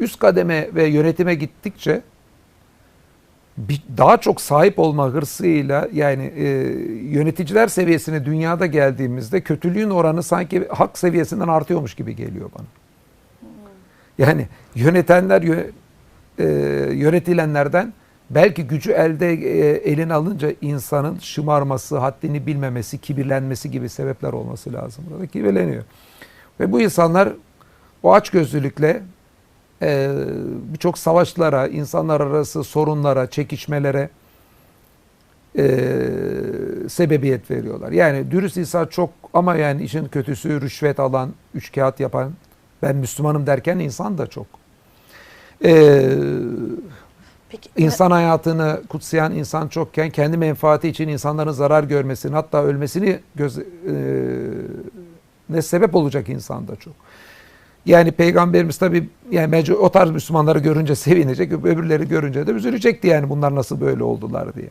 üst kademe ve yönetime gittikçe daha çok sahip olma hırsıyla yani e, yöneticiler seviyesine dünyada geldiğimizde kötülüğün oranı sanki hak seviyesinden artıyormuş gibi geliyor bana. Yani yönetenler yö- e, yönetilenlerden belki gücü elde e, eline alınca insanın şımarması, haddini bilmemesi, kibirlenmesi gibi sebepler olması lazım. Burada kibirleniyor. Ve bu insanlar o açgözlülükle e, birçok savaşlara, insanlar arası sorunlara, çekişmelere e, sebebiyet veriyorlar. Yani dürüst insan çok ama yani işin kötüsü rüşvet alan, üç kağıt yapan, ben Müslümanım derken insan da çok. E, Peki İnsan hayatını kutsayan insan çokken kendi menfaati için insanların zarar görmesini hatta ölmesini göz, e, ne sebep olacak insan da çok. Yani peygamberimiz tabi yani o tarz Müslümanları görünce sevinecek, öbürleri görünce de üzülecekti yani bunlar nasıl böyle oldular diye.